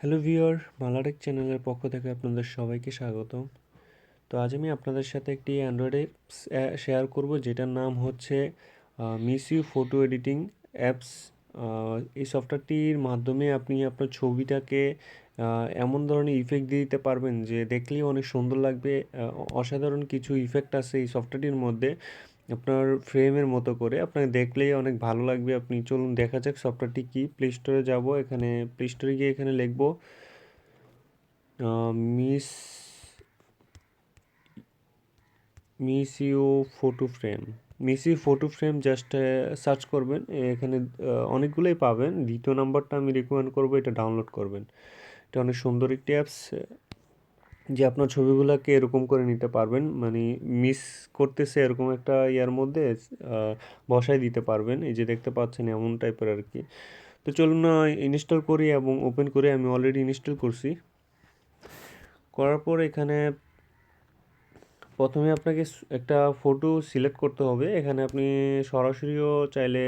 Hello viewer মালাটেক চ্যানেলের পক্ষ থেকে আপনাদের সবাইকে স্বাগতম। তো আজ আমি আপনাদের সাথে একটি অ্যান্ড্রয়েড অ্যাপস শেয়ার করব, যেটার নাম হচ্ছে miss you photo editing apps এই সফটওয়্যারটির মাধ্যমে আপনি আপনার ছবিটাকে এমন ধরনের ইফেক্ট দিয়ে দিতে পারবেন যে দেখলেই অনেক সুন্দর লাগবে। অসাধারণ কিছু ইফেক্ট আছে এই সফটওয়্যারটির মধ্যে। আপনার ফ্রেমের মতো করে। আপনাকে দেখলেই অনেক ভালো লাগবে। আপনি চলুন দেখা যাক সফটওয়্যারটি কি। প্লে স্টোরে যাব। এখানে প্লে স্টোরে গিয়ে এখানে লিখব miss miss you photo frame miss photo frame just search করবেন। এখানে অনেকগুলোই পাবেন। দ্বিতীয় নাম্বারটা আমি রিকমেন্ড করব। এটা ডাউনলোড করবেন। এটা অনেক সুন্দর একটি অ্যাপস যে আপনার ছবিগুলোকে এরকম করে নিতে পারবেন মানে মিস করতেছে এরকম একটা ইয়ার মধ্যে বসায় দিতে পারবেন। এই যে দেখতে পাচ্ছেন এমন টাইপের আর কি। তো চলুন না ইনস্টল করি এবং ওপেন করে আমি অলরেডি ইনস্টল করছি। করার পর এখানে প্রথমে আপনাকে একটা ফটো সিলেক্ট করতে হবে। এখানে আপনি সরাসরিও চাইলে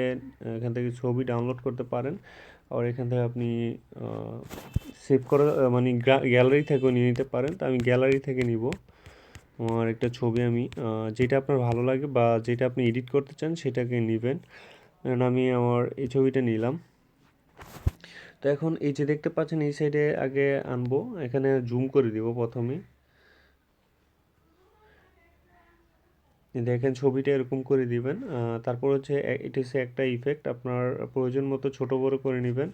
এখান থেকে ছবি ডাউনলোড করতে পারেন। আর এখান থেকে আপনি সেভ করা মানে গ্যালারি থেকেও নিয়ে নিতে পারেন। তো আমি গ্যালারি থেকে নিব। আমার একটা ছবি আমি যেটা আপনার ভালো লাগে বা যেটা আপনি এডিট করতে চান সেটাকে নেবেন। আমি আমার এই ছবিটা নিলাম। তো এখন এই যে দেখতে পাচ্ছেন, এই সাইডে আগে আনব। এখানে জুম করে দিব প্রথমে। দেখেন ছবিটা এরকম করে দিবেন। তারপর হচ্ছে এটা হচ্ছে একটা ইফেক্ট আপনার প্রয়োজন মতো ছোট বড় করে নেবেন।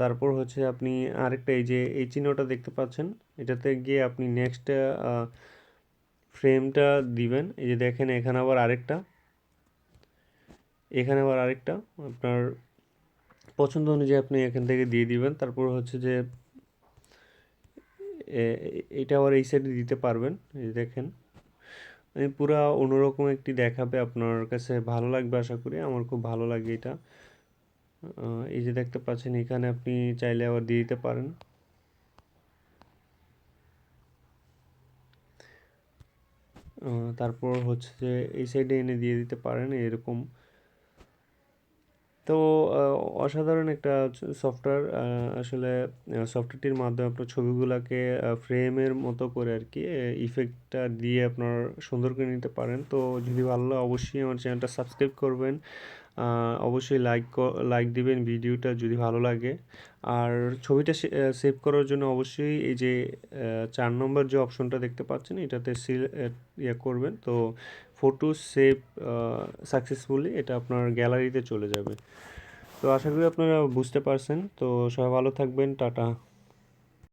তারপর হচ্ছে আপনি আরেকটা এই যে এই চিহ্নটা দেখতে পাচ্ছেন, এটাতে গিয়ে আপনি নেক্সট ফ্রেমটা দিবেন। এই যে দেখেন এখানে আবার আরেকটা। এখানে আবার আরেকটা। আপনার পছন্দ অনুযায়ী আপনি এখান থেকে দিয়ে দিবেন। তারপর হচ্ছে যে এটা আবার এই সাইডে দিতে পারবেন। এই দেখেন। মানে পুরা অন্যরকম একটি দেখাবে। আপনার কাছে ভালো লাগবে আশা করি। আমার খুব ভালো লাগে এটা। এই যে দেখতে পাচ্ছেন, এখানে আপনি চাইলে আবার দিয়ে দিতে পারেন। তারপর হচ্ছে যে এই সাইডে এনে দিয়ে দিতে পারেন, এরকম। তো অসাধারণ একটা সফটওয়্যার আসলে সফটওয়্যারটির মাধ্যমে আপনার ছবিগুলোকে ফ্রেমের মতো করে আর কি ইফেক্টটা দিয়ে আপনার সুন্দর করে নিতে পারেন। তো যদি ভালো অবশ্যই আমার চ্যানেলটা সাবস্ক্রাইব করবেন। অবশ্যই লাইক লাইক দিবেন ভিডিওটা যদি ভালো লাগে। আর ছবিটা সেভ করার জন্য অবশ্যই এই যে চার নম্বর যে অপশনটা দেখতে পাচ্ছেন, এটাতে সিল ইয়ে করবেন। তো ফটো সেভ সাকসেসফুলি এটা আপনার গ্যালারিতে চলে যাবে। তো আশা করি আপনারা বুঝতে পারছেন। তো সবাই ভালো থাকবেন। টাটা।